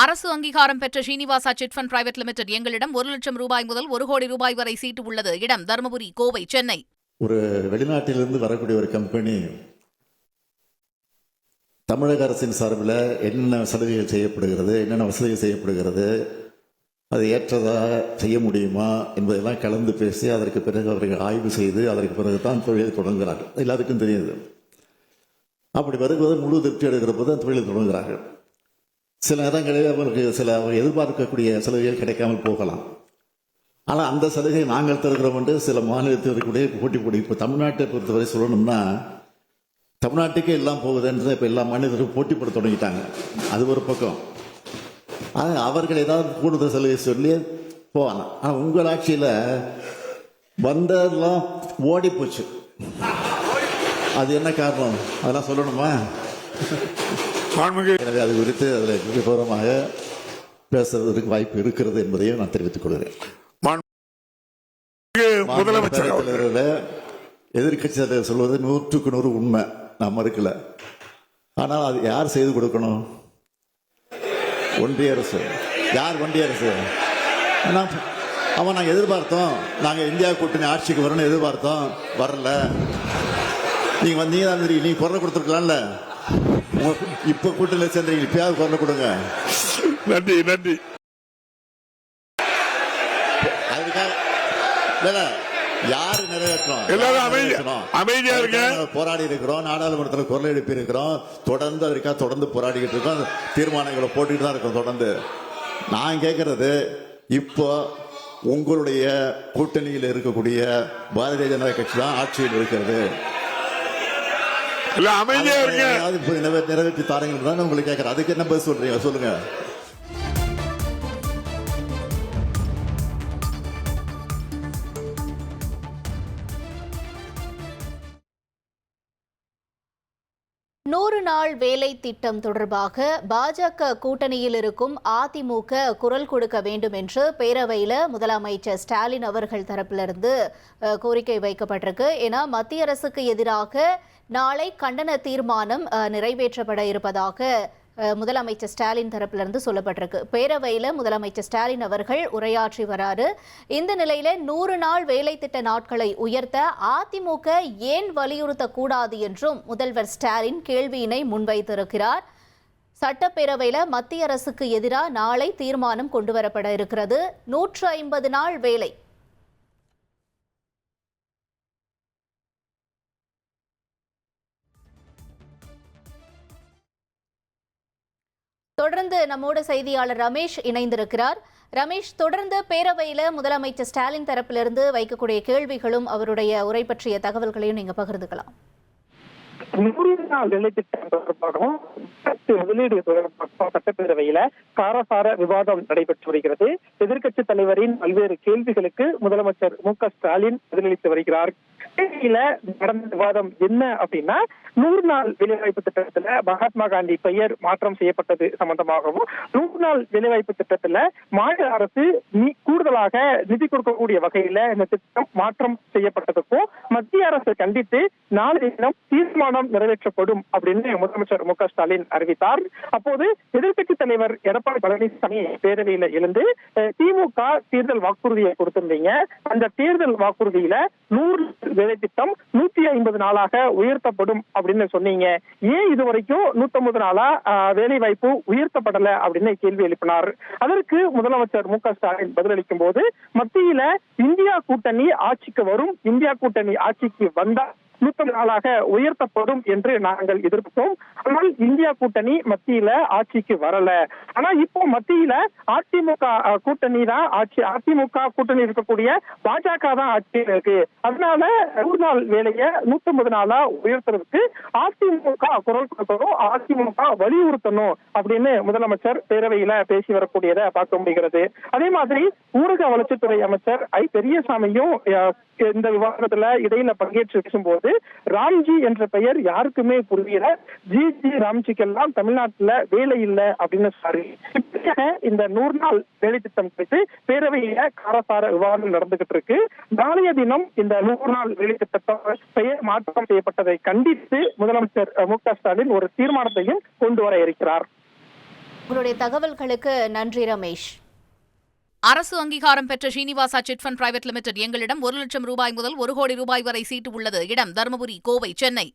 அரசு அங்கீகாரம் பெற்ற ஸ்ரீனிவாசா சிட்ஃபண்ட் பிரைவேட் லிமிடெட் எங்களிடம் ஒரு லட்சம் ரூபாய் முதல் ஒரு கோடி ரூபாய் வரை சீட்டு உள்ளது. இடம் தருமபுரி கோவை சென்னை. ஒரு வெளிநாட்டிலிருந்து வரக்கூடிய ஒரு கம்பெனி தமிழக அரசின் சார்பில் என்னென்ன சலுகைகள் செய்யப்படுகிறது என்னென்ன வசதிகள் செய்யப்படுகிறது அது ஏற்றதாக செய்ய முடியுமா என்பதெல்லாம் கலந்து பேசி அதற்கு பிறகு அவர்கள் ஆய்வு செய்து அதற்கு பிறகு தான் தொழிலை தொடங்குகிறார்கள். எல்லாருக்கும் தெரியுது. அப்படி வருவது முழு திருப்தி எடுக்கிற போது தொழிலை தொடங்குகிறார்கள். சில நேரங்களில் அவர்களுக்கு சில அவர் எதிர்பார்க்கக்கூடிய சலுகைகள் கிடைக்காமல் போகலாம். ஆனால் அந்த சலுகை நாங்கள் தருகிறோம் என்று சில மாநிலத்தில் இருக்கக்கூடிய போட்டி போடி இப்போ தமிழ்நாட்டை பொறுத்தவரை சொல்லணும்னா தமிழ்நாட்டுக்கே எல்லாம் போகுதுன்றது இப்போ எல்லா மாநிலத்திலும் போட்டி போட தொடங்கிட்டாங்க. அது ஒரு பக்கம். ஆனால் அவர்கள் ஏதாவது கூடுதல் சலுகை சொல்லி போவாங்க ஆனால் உங்கள் ஆட்சியில் வந்ததெல்லாம் ஓடி போச்சு அது என்ன காரணம்? அதெல்லாம் சொல்லணுமா? மாண்புமிகு எனவே அது குறித்து அதில் விவரமாக பேசுறதுக்கு வாய்ப்பு இருக்கிறது என்பதையும் நான் தெரிவித்துக் கொள்கிறேன். முதலமைச்சர். தலைவர்கள் எதிர்கட்சி தலைவர் சொல்வது நூற்றுக்கு நூறு உண்மை. நான் மறுக்கல. ஆனால் அது யார் செய்து கொடுக்கணும்? ஒன்றிய அரசு. யார் ஒன்றிய அரசு? ஆனா, ஆமா நாங்க எதிர்பார்த்தோம். நாங்க இந்தியா கூட்டணி ஆட்சிக்கு வரணும்னு எதிர்பார்த்தோம். வரல. நீங்க வந்தீங்க தான் தெரியும். நீங்க குரல் கொடுத்துருக்கலாம்ல. இப்ப கூட்டணியில சேர்ந்தீங்க இப்பயாவது குரல் கொடுங்க. நன்றி நன்றி. அதுக்காக இல்ல, யாரு நிறைவேற்றோம் எல்லாரும்? அமைதியா. அதுக்காக நாங்க போராடி இருக்கிறோம். நாடாளுமன்றத்தில் குரல் எழுப்பி இருக்கிறோம் தொடர்ந்து அதற்காக தொடர்ந்து போராடிக்கிட்டு இருக்கோம். தீர்மானங்களை போட்டுக்கிட்டு தான் இருக்கோம் தொடர்ந்து. நான் கேட்கறது இப்போ உங்களுடைய கூட்டணியில் இருக்கக்கூடிய பாரதிய ஜனதா கட்சி தான் ஆட்சியில் இருக்கிறது. இல்ல அமைதியா நிறைவே- நிறைவேற்றி தாருங்கள் தான் உங்களுக்கு கேட்கறேன். அதுக்கு என்ன பதில் சொல்றீங்க? சொல்லுங்க. நூறு நாள் வேலை திட்டம் தொடர்பாக பாஜக கூட்டணியில் இருக்கும் அதிமுக குரல் கொடுக்க வேண்டும் என்று பேரவையில் முதலமைச்சர் ஸ்டாலின் அவர்கள் தரப்பிலிருந்து கோரிக்கை வைக்கப்பட்டிருக்கு. ஏன்னா மத்திய அரசுக்கு எதிராக நாளை கண்டன தீர்மானம் நிறைவேற்றப்பட இருப்பதாக முதலமைச்சர் ஸ்டாலின் தரப்பிலிருந்து சொல்லப்பட்டிருக்கு. பேரவையில் முதலமைச்சர் ஸ்டாலின் அவர்கள் உரையாற்றி வராரு. இந்த நிலையில் நூறு நாள் வேலை திட்ட நாட்களை உயர்த்த அதிமுக ஏன் வலியுறுத்தக்கூடாது என்றும் முதல்வர் ஸ்டாலின் கேள்வியினை முன்வைத்திருக்கிறார். சட்டப்பேரவையில் மத்திய அரசுக்கு எதிராக நாளை தீர்மானம் கொண்டுவரப்பட இருக்கிறது. நூற்று ஐம்பது நாள் வேலை தொடர்ந்து நம்மோட செய்தியாளர் ரமேஷ் இணைந்திருக்கிறார். ரமேஷ் தொடர்ந்து பேரவையில் முதலமைச்சர் ஸ்டாலின் தரப்பிலிருந்து வைக்கக்கூடிய கேள்விகளும் அவருடைய உரை பற்றிய தகவல்களையும் நீங்க பகிர்ந்துக்கலாம். நூறு நாள் வேலை தொடர்பாகவும் முதலீடு தொடர்பாகவும் சட்டப்பேரவையில காரசார விவாதம் நடைபெற்று வருகிறது. எதிர்க்கட்சி தலைவரின் பல்வேறு கேள்விகளுக்கு முதலமைச்சர் மு க ஸ்டாலின் பதிலளித்து வருகிறார். கேள்வியில நடந்த விவாதம் என்ன அப்படின்னா நூறு நாள் வேலைவாய்ப்பு திட்டத்துல மகாத்மா காந்தி பெயர் மாற்றம் செய்யப்பட்டது சம்பந்தமாகவும் நூறு நாள் வேலைவாய்ப்பு திட்டத்துல மாநில அரசு கூடுதலாக நிதி கொடுக்கக்கூடிய வகையில இந்த திட்டம் மாற்றம் செய்யப்பட்டதுக்கும் மத்திய அரசு கண்டித்து நாளை தினம் தீர்மானம் நிறைவேற்றப்படும் அப்படின்னு முதலமைச்சர் மு ஸ்டாலின் அறிவித்தார். அப்போது எதிர்க்கட்சி தலைவர் எடப்பாடி பழனிசாமி பேரவையில எழுந்து திமுக தேர்தல் வாக்குறுதியை கொடுத்திருந்தீங்க. அந்த தேர்தல் வாக்குறுதியில நூறு வேலை திட்டம் நூத்தி ஐம்பது நாளாக உயர்த்தப்படும் அப்படின்னு சொன்னீங்க. ஏன் இது வரைக்கும் நூத்தம்பது நாளா வேலை வாய்ப்பு உயர்த்தப்படல அப்படின்னு கேள்வி எழுப்பினார். அதற்கு முதலமைச்சர் மு க ஸ்டாலின் பதிலளிக்கும் போது மத்தியில இந்தியா கூட்டணி ஆட்சிக்கு வரும் இந்தியா கூட்டணி ஆட்சிக்கு வந்தால் நூத்தம்பது நாளாக உயர்த்தப்படும் என்று நாங்கள் எதிர்ப்போம் ஆனால் இந்தியா கூட்டணி மத்தியில ஆட்சிக்கு வரல. ஆனா இப்போ மத்தியில அதிமுக கூட்டணி தான் ஆட்சி அதிமுக கூட்டணி இருக்கக்கூடிய பாஜக தான் ஆட்சியில் இருக்கு. அதனால நூறு நாள் வேலையை நூத்தம்பது நாளா உயர்த்துறதுக்கு அதிமுக குரல் கொடுக்கணும் அதிமுக வலியுறுத்தணும் அப்படின்னு முதலமைச்சர் பேரவையில பேசி வரக்கூடியதை பார்க்க முடிகிறது. அதே மாதிரி ஊரக வளர்ச்சித்துறை அமைச்சர் ஐ. பெரியசாமியும் இந்த விவாதத்துல இடையில பங்கேற்று பேசும்போது ராம்ஜி என்ற பெயர் யாருக்குமே புரியல. ஜி ஜி ராம்ஜிக்கெல்லாம் தமிழ்நாட்டுல வேலை இல்லை அப்படின்னு சாரி இந்த நூறு நாள் வேலை திட்டம் குறித்து பேரவையில காரசார விவாதம் நடந்துகிட்டு இருக்கு. நாளைய தினம் இந்த நூறு நாள் வேலை திட்டத்தை பெயர் மாற்றம் செய்யப்பட்டதை கண்டித்து முதலமைச்சர் மு க ஸ்டாலின் ஒரு தீர்மானத்தையும் கொண்டு வர இருக்கிறார். உங்களுடைய தகவல்களுக்கு நன்றி ரமேஷ். அரசு அங்கீகாரம் பெற்ற ஸ்ரீனிவாசா சிட்ஃபண்ட் பிரைவேட் லிமிடெட் எங்களிடம் ஒரு லட்சம் ரூபாய் முதல் ஒரு கோடி ரூபாய் வரை சீட்டு உள்ளது. இடம் தருமபுரி கோவை சென்னை.